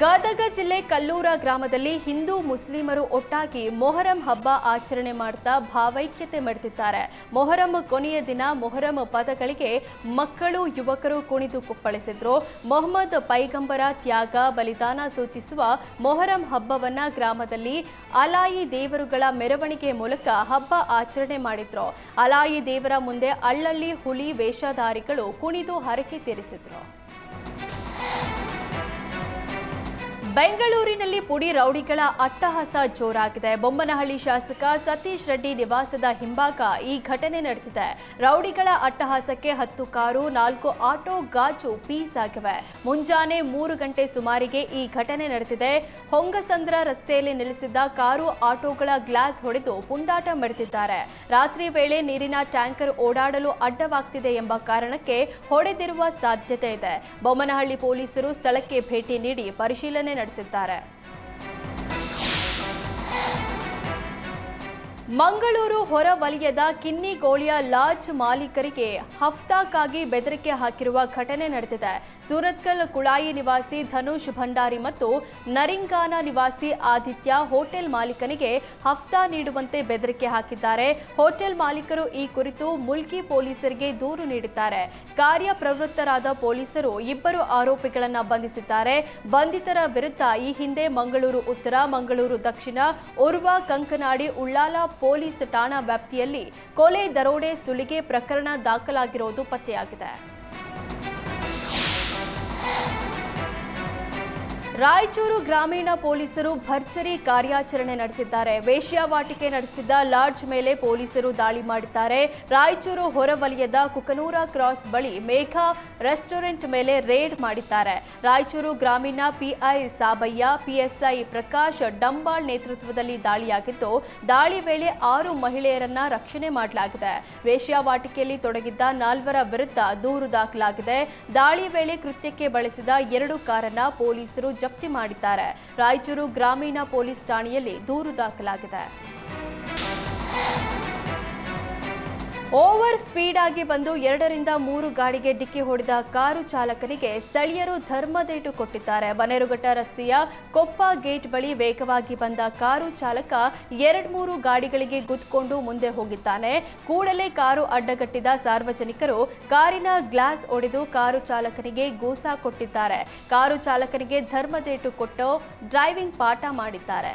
ಗದಗ ಜಿಲ್ಲೆ ಕಲ್ಲೂರ ಗ್ರಾಮದಲ್ಲಿ ಹಿಂದೂ ಮುಸ್ಲಿಮರು ಒಟ್ಟಾಗಿ ಮೊಹರಂ ಹಬ್ಬ ಆಚರಣೆ ಮಾಡ್ತಾ ಭಾವೈಕ್ಯತೆ ಮೆರೆದಿದ್ದಾರೆ. ಮೊಹರಂ ಕೊನೆಯ ದಿನ ಮೊಹರಂ ಪದಗಳಿಗೆ ಮಕ್ಕಳು, ಯುವಕರು ಕುಣಿದು ಕುಪ್ಪಳಿಸಿದ್ರು. ಮೊಹಮ್ಮದ್ ಪೈಗಂಬರ ತ್ಯಾಗ ಬಲಿದಾನ ಸೂಚಿಸುವ ಮೊಹರಂ ಹಬ್ಬವನ್ನ ಗ್ರಾಮದಲ್ಲಿ ಅಲಾಯಿ ದೇವರುಗಳ ಮೆರವಣಿಗೆ ಮೂಲಕ ಹಬ್ಬ ಆಚರಣೆ ಮಾಡಿದ್ರು. ಅಲಾಯಿ ದೇವರ ಮುಂದೆ ಅಳ್ಳಳ್ಳಿ ಹುಲಿ, ವೇಷಧಾರಿಗಳು ಕುಣಿದು ಹರಕೆ ತೀರಿಸಿದ್ರು. ಬೆಂಗಳೂರಿನಲ್ಲಿ ಪುಡಿ ರೌಡಿಗಳ ಅಟ್ಟಹಾಸ ಜೋರಾಗಿದೆ. ಬೊಮ್ಮನಹಳ್ಳಿ ಶಾಸಕ ಸತೀಶ್ ರೆಡ್ಡಿ ನಿವಾಸದ ಹಿಂಭಾಗ ಈ ಘಟನೆ ನಡೆದಿದೆ. ರೌಡಿಗಳ ಅಟ್ಟಹಾಸಕ್ಕೆ ಹತ್ತು ಕಾರು, ನಾಲ್ಕು ಆಟೋ, ಗಾಜು ಪೀಸ್ ಆಗಿವೆ ಮುಂಜಾನೆ ಮೂರು ಗಂಟೆ ಸುಮಾರಿಗೆ ಈ ಘಟನೆ ನಡೆದಿದೆ. ಹೊಂಗಸಂದ್ರ ರಸ್ತೆಯಲ್ಲಿ ನಿಲ್ಲಿಸಿದ್ದ ಕಾರು, ಆಟೋಗಳ ಗ್ಲಾಸ್ ಹೊಡೆದು ಪುಂಡಾಟ ಮೆರೆದಿದ್ದಾರೆ ರಾತ್ರಿ ವೇಳೆ ನೀರಿನ ಟ್ಯಾಂಕರ್ ಓಡಾಡಲು ಅಡ್ಡವಾಗ್ತಿದೆ ಎಂಬ ಕಾರಣಕ್ಕೆ ಹೊಡೆದಿರುವ ಸಾಧ್ಯತೆ ಇದೆ. ಬೊಮ್ಮನಹಳ್ಳಿ ಪೊಲೀಸರು ಸ್ಥಳಕ್ಕೆ ಭೇಟಿ ನೀಡಿ ಪರಿಶೀಲನೆ ನಡೆಸಿದ್ದಾರೆ ಮಂಗಳೂರು ಹೊರವಲಯದ ಕಿನ್ನಿಗೋಳಿಯ ಲಾಡ್ಜ್ ಮಾಲೀಕರಿಗೆ ಹಫ್ತಾಕ್ಕಾಗಿ ಬೆದರಿಕೆ ಹಾಕಿರುವ ಘಟನೆ ನಡೆದಿದೆ. ಸೂರತ್ಕಲ್ ಕುಳಾಯಿ ನಿವಾಸಿ ಧನುಷ್ ಭಂಡಾರಿ ಮತ್ತು ನರಿಂಗಾನ ನಿವಾಸಿ ಆದಿತ್ಯ ಹೋಟೆಲ್ ಮಾಲೀಕನಿಗೆ ಹಫ್ತಾ ನೀಡುವಂತೆ ಬೆದರಿಕೆ ಹಾಕಿದ್ದಾರೆ. ಹೋಟೆಲ್ ಮಾಲೀಕರು ಈ ಕುರಿತು ಮುಲ್ಕಿ ಪೊಲೀಸರಿಗೆ ದೂರು ನೀಡಿದ್ದಾರೆ. ಕಾರ್ಯಪ್ರವೃತ್ತರಾದ ಪೊಲೀಸರು ಇಬ್ಬರು ಆರೋಪಿಗಳನ್ನು ಬಂಧಿಸಿದ್ದಾರೆ. ಬಂಧಿತರ ವಿರುದ್ಧ ಈ ಹಿಂದೆ ಮಂಗಳೂರು ಉತ್ತರ, ಮಂಗಳೂರು ದಕ್ಷಿಣ ಉರ್ವ ಕಂಕನಾಡಿ, ಉಳ್ಳಾಲ ಪೊಲೀಸ್ ಠಾಣಾ ವ್ಯಾಪ್ತಿಯಲ್ಲಿ ಕೊಲೆ ದರೋಡೆ ಸುಲಿಗೆ ಪ್ರಕರಣ ದಾಖಲಾಗಿರುವುದು ಪತ್ತೆಯಾಗಿದೆ. ರಾಯಚೂರು ಗ್ರಾಮೀಣ ಪೊಲೀಸರು ಭರ್ಜರಿ ಕಾರ್ಯಾಚರಣೆ ನಡೆಸಿದ್ದಾರೆ. ವೇಶ್ಯಾವಾಟಿಕೆ ನಡೆಸಿದ್ದ ಲಾಡ್ಜ್ ಮೇಲೆ ಪೊಲೀಸರು ದಾಳಿ ಮಾಡಿದ್ದಾರೆ. ರಾಯಚೂರು ಹೊರವಲಯದ ಕುಕನೂರ ಕ್ರಾಸ್ ಬಳಿ ಮೇಘಾ ರೆಸ್ಟೋರೆಂಟ್ ಮೇಲೆ ರೇಡ್ ಮಾಡಿದ್ದಾರೆ. ರಾಯಚೂರು ಗ್ರಾಮೀಣ ಪಿಐ ಸಾಬಯ್ಯ, ಪಿಎಸ್ಐ ಪ್ರಕಾಶ್ ಡಂಬಾಳ್ ನೇತೃತ್ವದಲ್ಲಿ ದಾಳಿಯಾಗಿದ್ದು, ದಾಳಿ ವೇಳೆ ಆರು ಮಹಿಳೆಯರನ್ನ ರಕ್ಷಣೆ ಮಾಡಲಾಗಿದೆ. ವೇಶ್ಯಾವಾಟಿಕೆಯಲ್ಲಿ ತೊಡಗಿದ್ದ ನಾಲ್ವರ ವಿರುದ್ಧ ದೂರು ದಾಖಲಾಗಿದೆ. ದಾಳಿ ವೇಳೆ ಕೃತ್ಯಕ್ಕೆ ಬಳಸಿದ ಎರಡು ಕಾರನ್ನ ಪೊಲೀಸರು ಜಪ್ತಿ ಮಾಡಿದ್ದಾರೆ. ರಾಯಚೂರು ಗ್ರಾಮೀಣ ಪೊಲೀಸ್ ಠಾಣೆಯಲ್ಲಿ ದೂರು ದಾಖಲಾಗಿದೆ. ಓವರ್ ಸ್ಪೀಡ್ ಆಗಿ ಬಂದು ಎರಡರಿಂದ ಮೂರು ಗಾಡಿಗೆ ಡಿಕ್ಕಿ ಹೊಡೆದ ಕಾರು ಚಾಲಕನಿಗೆ ಸ್ಥಳೀಯರು ಧರ್ಮದೇಟು ಕೊಟ್ಟಿದ್ದಾರೆ. ಬನೇರುಘಟ್ಟ ರಸ್ತೆಯ ಕೊಪ್ಪ ಗೇಟ್ ಬಳಿ ವೇಗವಾಗಿ ಬಂದ ಕಾರು ಚಾಲಕ ಎರಡ್ ಮೂರು ಗಾಡಿಗಳಿಗೆ ಗುದ್ಕೊಂಡು ಮುಂದೆ ಹೋಗಿದ್ದಾನೆ. ಕೂಡಲೇ ಕಾರು ಅಡ್ಡಗಟ್ಟಿದ ಸಾರ್ವಜನಿಕರು ಕಾರಿನ ಗ್ಲಾಸ್ ಒಡೆದು ಕಾರು ಚಾಲಕನಿಗೆ ಗೂಸಾ ಕೊಟ್ಟಿದ್ದಾರೆ. ಕಾರು ಚಾಲಕನಿಗೆ ಧರ್ಮದೇಟು ಕೊಟ್ಟು ಡ್ರೈವಿಂಗ್ ಪಾಠ ಮಾಡಿದ್ದಾರೆ.